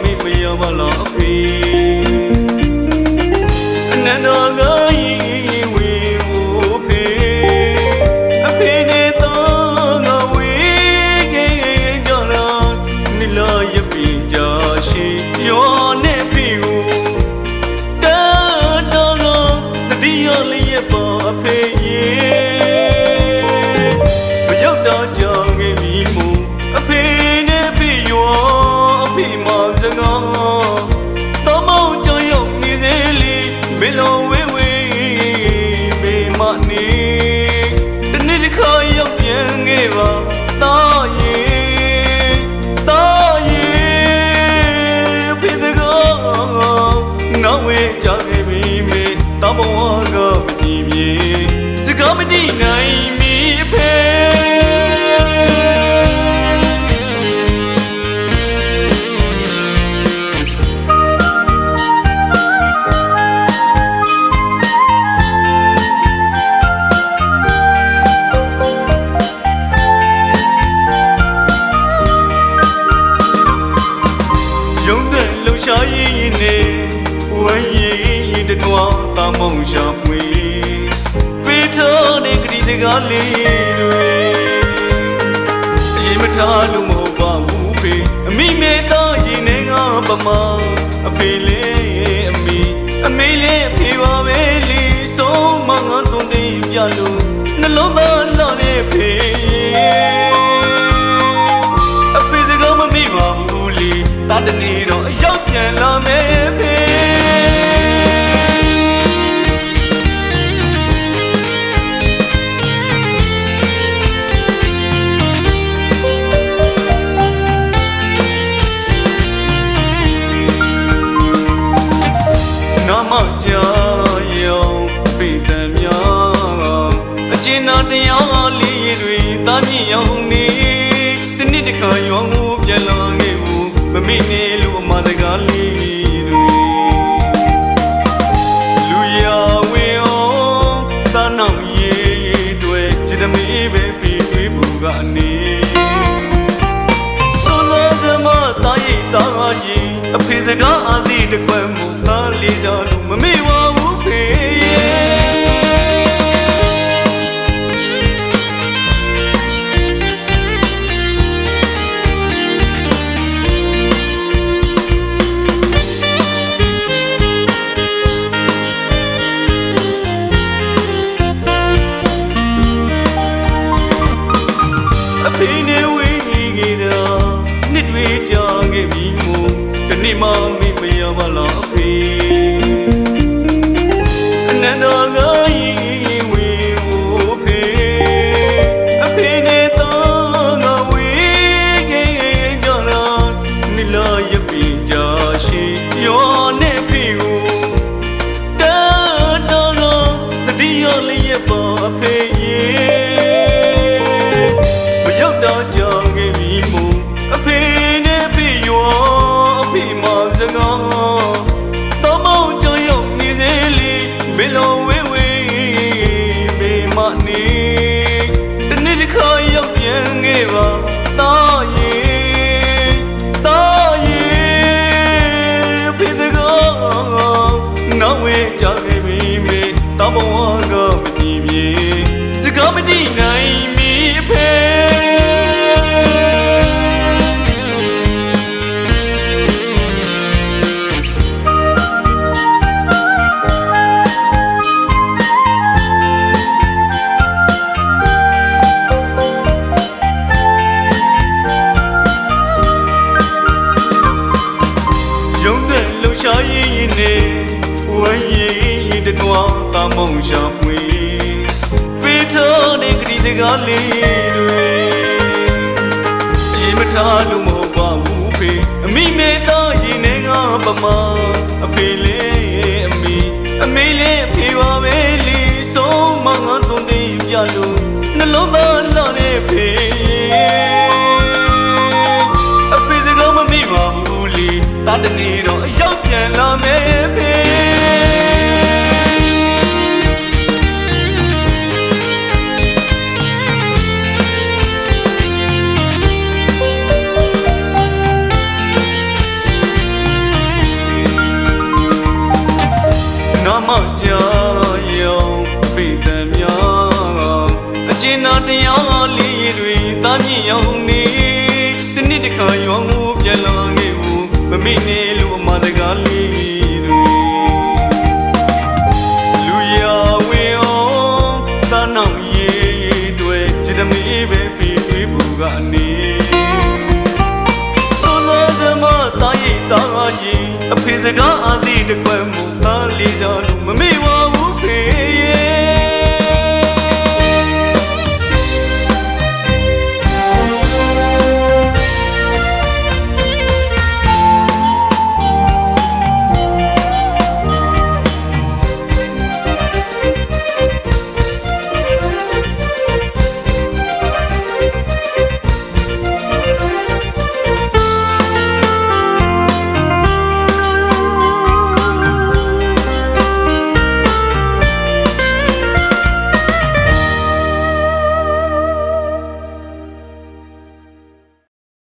မိမယောဘလောအဖေအနန္တကို မ လေးတကားလေးတွေအရင်မထားလို့မဟုတ်ပါဘူးဖေအမိမေတော့ရင်နေငါပမာအဖေလေးအမိအမေလေးဖေပါပဲလီဆုံးမငါသွန်တင်ပြလို့နှလုံးသားလှတဲ့ဖေအဖေစကားမမိပါဘူးလီတာတနေတော့အရောက်ပြန်လာမယ်ဖေ ရားလေးတွေတာမြင့်ရောင်နေတစ်နှစ်တစ်ခါရောင်ကိုပြန်လာခဲ့ဘူးမမိနေလို့အမတကားလေးတွေလူရဝေအောင်တာနောက်ရေးတွေจิตမေးပဲပြီးတွေးဘူးကနေဆိုလိုကမတာ yi တာ yi အဖေစကားအသည်တကွယ်မူသားလေးကြလို့မမေ့ပါ တ ကမကြည့်မြေစကားမတိနိုင်မီအဖေရုံးတဲ့လှူရှားရင်ရင်နဲ့ဝမ်းရည်ရင်တနွားတာမုံရှာဖွေဖေးထော်နေ ကလေးတကားလေးတွေအရင်မထားလို့မဟုတ်ပါဘူးဖေအမိမေတော့ရင်နေငါပမာအဖေလေးအမိအမေလေးဖေပါပဲလီဆုံးမငါသွန်တင်ပြလို့နှလုံးသားလှတဲ့ဖေအဖေစကားမမိပါဘူးလီတာတနေတော့အရောက်ပြန်လာ တော်တရားလေးတွေတာမြင့်ရောင်နေတစ်နှစ်တစ်ခါရောင်ကိုပြန်လာခဲ့ဘူးမမိနေလို့အမတကားလေးတွေလူရဝေအောင်တာနောက်ရေးတွေจิตမေးပဲပြီးတွေးဘူးကနေဆိုလိုကမတာ yi တာ yi အဖေစကားအသည်တကွယ်မူသားလေးကြ